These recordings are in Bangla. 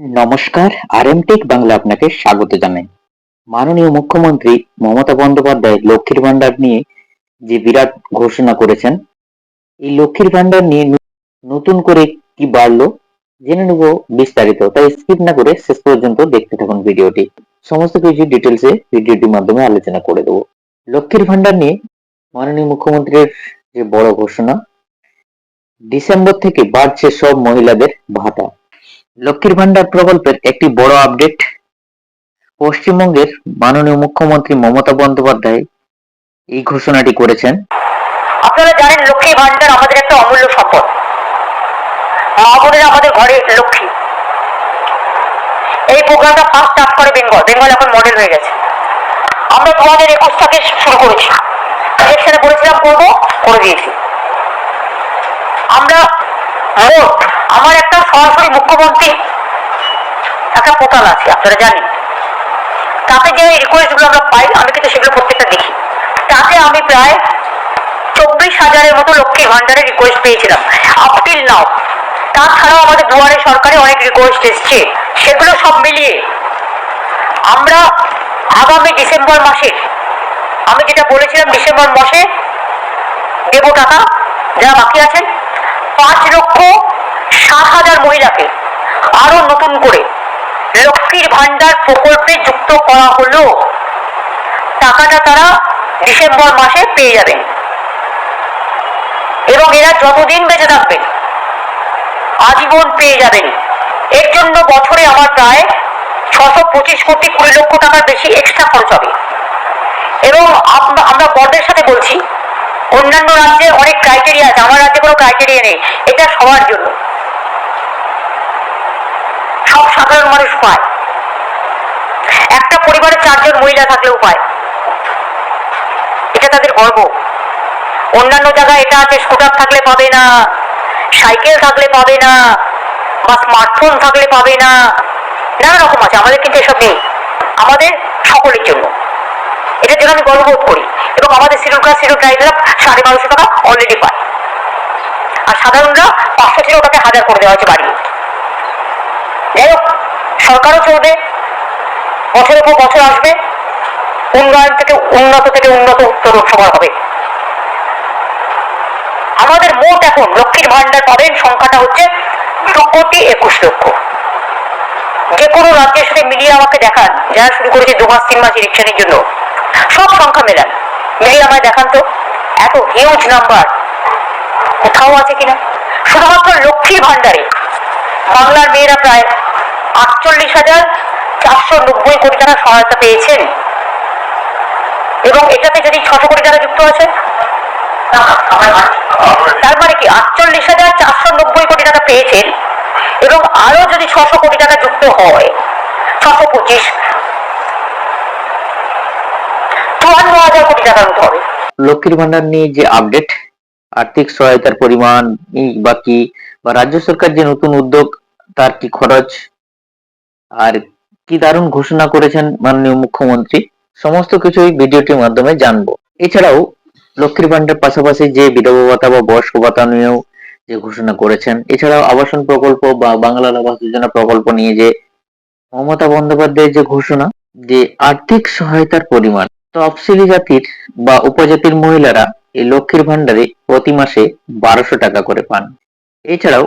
নমস্কার আর এম টেক বাংলা আপনাকে স্বাগত জানাই। মাননীয় মুখ্যমন্ত্রী মমতা বন্দ্যোপাধ্যায় লক্ষ্মীর ভান্ডার নিয়ে যে বিরাট ঘোষণা করেছেন, এই লক্ষ্মীর ভান্ডার নিয়ে নতুন করে কি বাড়লো, জেনে নেব বিস্তারিত। তাই স্কিপ না করে শেষ পর্যন্ত দেখতে থাকুন ভিডিওটি। সমস্ত কিছু ডিটেলসে ভিডিওটির মাধ্যমে আলোচনা করে দেবো। লক্ষ্মীর ভান্ডার নিয়ে মাননীয় মুখ্যমন্ত্রীর যে বড় ঘোষণা, ডিসেম্বর থেকে বাড়ছে সব মহিলাদের ভাতা। লক্ষ্মীর ভান্ডার প্রকল্পের একটি বড় আপডেট পশ্চিমবঙ্গের মাননীয় মুখ্যমন্ত্রী মমতা বন্দ্যোপাধ্যায় এই ঘোষণাটি করেছেন। আপনারা জানেন লক্ষ্মী ভান্ডার আমাদের একটা অমূল্য সম্পদ মা আমাদের ঘরে লক্ষ্মী। এই প্রোগ্রামটা ফার্স্ট স্টার্ট করে বেঙ্গল। বেঙ্গল এখন মডেল হয়ে গেছে। আমরা দু হাজার একুশ থেকে শুরু করেছি। ইলেকশনে বলেছিলাম করব, করে দিয়েছি। আমরা মোট আমার একটা সরাসরি মুখ্যমন্ত্রী একটা পোর্টাল আছে, আপনারা জানেন। তাতে যে রিকোয়েস্টগুলো আমরা পাই, আমি কিন্তু সেগুলো প্রত্যেকটা দেখি। তাতে আমি প্রায় চব্বিশ হাজারের মতো লক্ষ্মীর ভান্ডারের রিকোয়েস্ট পেয়েছিলাম। আপটিল নাও তাছাড়াও আমাদের দুয়ারে সরকারে অনেক রিকোয়েস্ট এসছে। সেগুলো সব মিলিয়ে আমরা আগামী ডিসেম্বর মাসে, আমি যেটা বলেছিলাম ডিসেম্বর মাসে দেব টাকা, যারা বাকি আছেন পাঁচ লক্ষ সাত হাজার মহিলাকে আরও নতুন করে লক্ষ্মীর ভান্ডার প্রকল্পে যুক্ত করা হলো। টাকাটা তারা ডিসেম্বর মাসে পেয়ে যাবেন। এবং এরা যতদিন বেঁচে থাকবেন আজীবন পেয়ে যাবেন। এর জন্য বছরে আমার প্রায় ছশো পঁচিশ কোটি কুড়ি লক্ষ টাকার বেশি এক্সট্রা খরচ হবে। এবং আমরা গর্বের সাথে বলছি অন্যান্য রাজ্যে অনেক ক্রাইটেরিয়া আছে, আমার রাজ্যে কোনো ক্রাইটেরিয়া নেই। এটা সবার জন্য। সব সাধারণ মানুষ পায়। একটা পরিবারে চারজন মহিলা থাকলেও পায়। এটা তাদের গর্ব। অন্যান্য জায়গায় এটা আছে স্কুটার থাকলে পাবে না সাইকেল থাকলে পাবে না, বা স্মার্টফোন থাকলে পাবে না, নানা রকম আছে, আমাদের কিন্তু এসব নেই। আমাদের সকলের জন্য। এটার জন্য আমি গর্ববোধ করি। এবং আমাদের শিডিউল শিডিউল ট্রাইবেরা সাড়ে বারোশো টাকা অলরেডি পায় আর সাধারণরা পাঁচশো ছিল ওটাকে হাজার করে দেওয়া হয়েছে বাড়িয়ে যাই হোক, সরকারও চলবে, বছরের পর বছর আসবে, উন্নয়ন থেকে উন্নত থেকে উন্নত উত্তর সবার হবে। আমাদের মোট এখন লক্ষ্মীর ভান্ডার পাবেন সংখ্যাটা হচ্ছে দু কোটি একুশ লক্ষ। যে কোনো রাজ্যের সাথে মিলিয়ে আমাকে দেখান, যারা শুরু করেছে দু মাস, তিন মাস ইলেকশনের জন্য। সব সংখ্যা মেলান। মিলিয়ে আমায় দেখান তো। এত হিউজ নাম্বার কোথাও আছে কিনা? শুধুমাত্র লক্ষ্মীর ভান্ডারে বাংলার মেয়েরা প্রায় আটচল্লিশ হাজার চারশো নব্বই কোটি টাকা সহায়তা পেয়েছেন। এবং এটাতে যদি ছশো কোটি টাকা যুক্ত আছে, তার মানে কি আটচল্লিশ হাজার চারশো নব্বই কোটি টাকা পেয়েছেন, এবং আরও যদি ছশো কোটি টাকা যুক্ত হয়, ছশো পঁচিশ লক্ষ্মীর ভান্ডার নিয়ে যে আপডেট আর্থিক সহায়তার পরিমাণ বা কি, বা রাজ্য সরকার যে নতুন উদ্যোগ, তার কি খরচ, আর কি দারুণ ঘোষণা করেছেন মাননীয় মুখ্যমন্ত্রী, সমস্ত কিছুই ভিডিওটির মাধ্যমে জানব। এছাড়াও লক্ষ্মীর ভান্ডার পাশাপাশি যে বিধবা ভাতা বা বয়স্ক ভাতা নিয়েও যে ঘোষণা করেছেন, এছাড়াও আবাসন প্রকল্প বা বাংলার আবাস যোজনা প্রকল্প নিয়ে যে মমতা বন্দ্যোপাধ্যায়ের যে ঘোষণা, যে আর্থিক সহায়তার পরিমাণ তফসিলি জাতির বা উপজাতির মহিলারা এই লক্ষ্মীর ভান্ডারে প্রতি মাসে বারোশো টাকা করে পান। এছাড়াও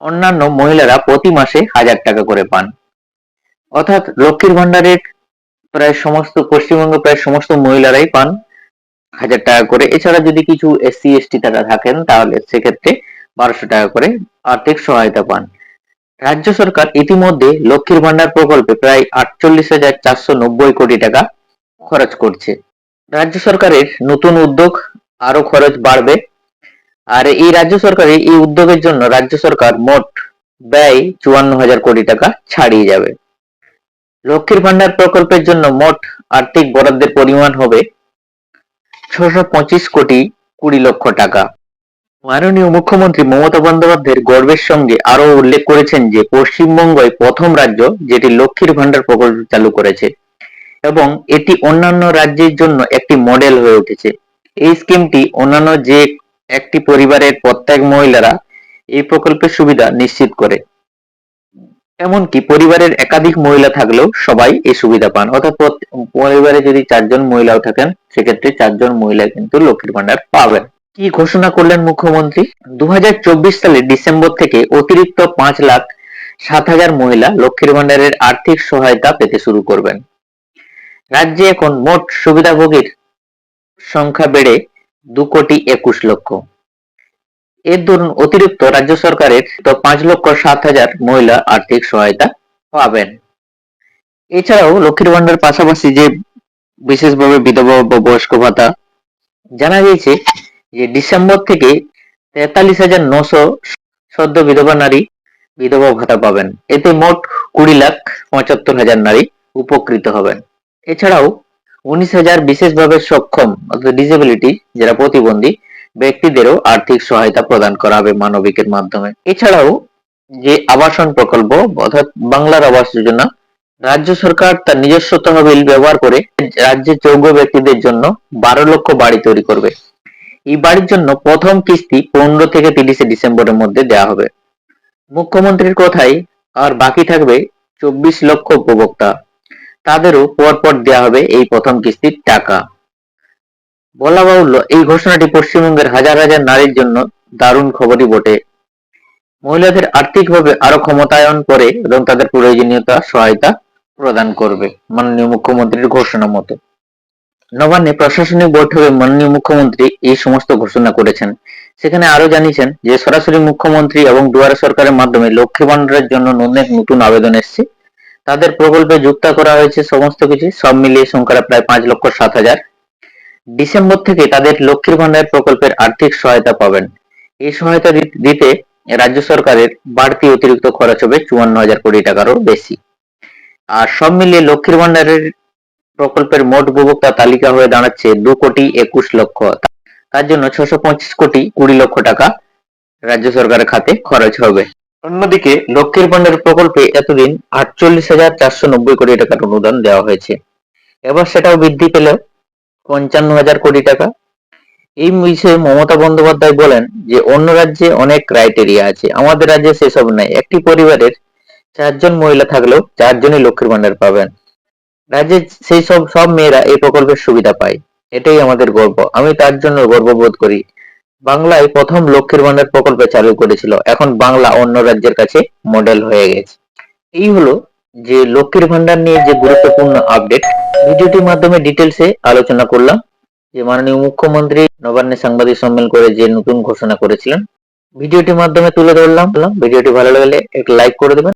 অন্যান্য মহিলারা প্রতি মাসে হাজার টাকা করে পান। অর্থাৎ লক্ষ্মীর ভান্ডারের প্রায় সমস্ত, পশ্চিমবঙ্গ প্রায় সমস্ত মহিলারাই পান হাজার টাকা করে। এছাড়া যদি কিছু এসসি, এসটি তারা থাকেন, তাহলে সেক্ষেত্রে বারোশো টাকা করে আর্থিক সহায়তা পান। রাজ্য সরকার ইতিমধ্যে লক্ষ্মীর ভান্ডার প্রকল্পে প্রায় আটচল্লিশ হাজার চারশো নব্বই কোটি টাকা খরচ করছে। রাজ্য সরকারের নতুন উদ্যোগ আরও খরচ বাড়বে। আর এই রাজ্য সরকারের এই উদ্যোগের জন্য রাজ্য সরকার মোট ব্যয় চুয়ান্ন হাজার কোটি টাকা ছাড়িয়ে যাবে। লক্ষ্মীর ভান্ডার প্রকল্পের জন্য মোট আর্থিক বরাদ্দের পরিমাণ হবে ছশো পঁচিশ কোটি কুড়ি লক্ষ টাকা। মাননীয় মুখ্যমন্ত্রী মমতা বন্দ্যোপাধ্যায়ের গর্বের সঙ্গে আরও উল্লেখ করেছেন যে পশ্চিমবঙ্গই প্রথম রাজ্য যেটি লক্ষ্মীর ভান্ডার প্রকল্প চালু করেছে। এবং এটি অন্যান্য রাজ্যের জন্য একটি মডেল হয়ে উঠেছে। এই স্কিমটি অন্যান্য যে একটি পরিবারের প্রত্যেক মহিলারা এই প্রকল্পের সুবিধা নিশ্চিত করে। এমনকি পরিবারের একাধিক মহিলা থাকলেও সবাই এই সুবিধা পান। অর্থাৎ পরিবারে যদি চারজন মহিলাও থাকেন, সেক্ষেত্রে চারজন মহিলা কিন্তু লক্ষ্মীর ভান্ডার পাবেন। কি ঘোষণা করলেন মুখ্যমন্ত্রী? দু সালের ডিসেম্বর থেকে অতিরিক্ত পাঁচ লাখ সাত হাজার মহিলা লক্ষ্মীর ভান্ডারের আর্থিক সহায়তা পেতে শুরু করবেন। রাজ্যে এখন মোট সুবিধাভোগীর সংখ্যা বেড়ে দু কোটি একুশ লক্ষ। এর দরুন অতিরিক্ত রাজ্য সরকারের তো পাঁচ লক্ষ সাত হাজার মহিলা আর্থিক সহায়তা পাবেন। এছাড়াও লক্ষ্মীর ভান্ডার পাশাপাশি যে বিশেষভাবে বিধবা বা বয়স্ক ভাতা, জানা গিয়েছে যে ডিসেম্বর থেকে তেতাল্লিশ হাজার নশো সদ্য বিধবা নারী বিধবা ভাতা পাবেন। এতে মোট কুড়ি লাখ পঁচাত্তর হাজার নারী উপকৃত হবেন। এছাড়াও উনিশ হাজার বিশেষভাবে সক্ষম, অর্থাৎ ডিসেবিলিটি যারা প্রতিবন্ধী, ব্যক্তিদেরও আর্থিক সহায়তা প্রদান করা হবে মানবিকের মাধ্যমে। এছাড়াও যে আবাসন প্রকল্প, অর্থাৎ বাংলার আবাস যোজনা, রাজ্য সরকার তার নিজস্ব তহবিল ব্যবহার করে রাজ্যের যোগ্য ব্যক্তিদের জন্য বারো লক্ষ বাড়ি তৈরি করবে। এই বাড়ির জন্য প্রথম কিস্তি পনেরো থেকে তিরিশে ডিসেম্বরের মধ্যে দেওয়া হবে। মুখ্যমন্ত্রীর কথাই আর বাকি থাকবে চব্বিশ লক্ষ উপভোক্তা। তাদেরও পরপর দেওয়া হবে এই প্রথম কিস্তির টাকা। বলা বাহুল্য, এই ঘোষণাটি পশ্চিমবঙ্গের হাজার হাজার নারীর জন্য দারুণ খবরই বটে। মহিলাদের আর্থিকভাবে আরও ক্ষমতায়ন করে এবং তাদের প্রয়োজনীয়তা, সহায়তা প্রদান করবে, মাননীয় মুখ্যমন্ত্রীর ঘোষণা মতো। নবান্নে প্রশাসনিক বৈঠকে মাননীয় মুখ্যমন্ত্রী এই সমস্ত ঘোষণা করেছেন। সেখানে আরও জানিয়েছেন যে, সরাসরি মুখ্যমন্ত্রী এবং দুয়ারে সরকারের মাধ্যমে লক্ষ্মী ভান্ডারের জন্য নতুন আবেদন এসেছে। তাদের প্রকল্পে যুক্ত করা হয়েছে সমস্ত কিছু, সব মিলিয়ে সংখ্যাটা প্রায় পাঁচ লক্ষ সাত হাজার। ডিসেম্বর থেকে তাদের লক্ষ্মীর ভান্ডার প্রকল্পের আর্থিক সহায়তা পাবেন। এই সহায়তা দিতে রাজ্য সরকারের বাড়তি অতিরিক্ত খরচ হবে চুয়ান্ন হাজার কোটি টাকারও বেশি। আর সব মিলিয়ে লক্ষ্মীর ভান্ডারের প্রকল্পের মোট উপভোক্তা তালিকা হয়ে দাঁড়াচ্ছে দু কোটি একুশ লক্ষ। তার জন্য ছশো কোটি কুড়ি লক্ষ টাকা রাজ্য সরকারের খাতে খরচ হবে। অন্যদিকে লক্ষ্মীর ভান্ডার প্রকল্পে এতদিন আটচল্লিশ হাজার চারশো নব্বই কোটি টাকার অনুদান দেওয়া হয়েছে। এবার সেটাও বৃদ্ধি পেল পঞ্চান্ন হাজার কোটি টাকা। এই বিষয়ে মমতা বন্দ্যোপাধ্যায় বলেন যে, অন্য রাজ্যে অনেক ক্রাইটেরিয়া আছে। আমাদের রাজ্যে সেসব নাই। একটি পরিবারের চারজন মহিলা থাকলেও চারজনই লক্ষ্মীর ভান্ডার পাবেন। রাজ্যে সেই সব সব মেয়েরা এই প্রকল্পের সুবিধা পায়। এটাই আমাদের গর্ব। আমি তার জন্য গর্ববোধ করি। বাংলায় প্রথম লক্ষ্মীর ভান্ডার প্রকল্প চালু করেছিল। এখন বাংলা অন্য রাজ্যের কাছে মডেল হয়ে গেছে। এই হলো যে লক্ষ্মীর ভান্ডার নিয়ে যে গুরুত্বপূর্ণ আপডেট ভিডিওটির মাধ্যমে ডিটেলসে আলোচনা করলাম। যে মাননীয় মুখ্যমন্ত্রী নবান্নে সাংবাদিক সম্মেলন করে যে নতুন ঘোষণা করেছিলেন। ভিডিওটির মাধ্যমে তুলে ধরলাম। ভিডিওটি ভালো লাগলে একটু লাইক করে দেবেন।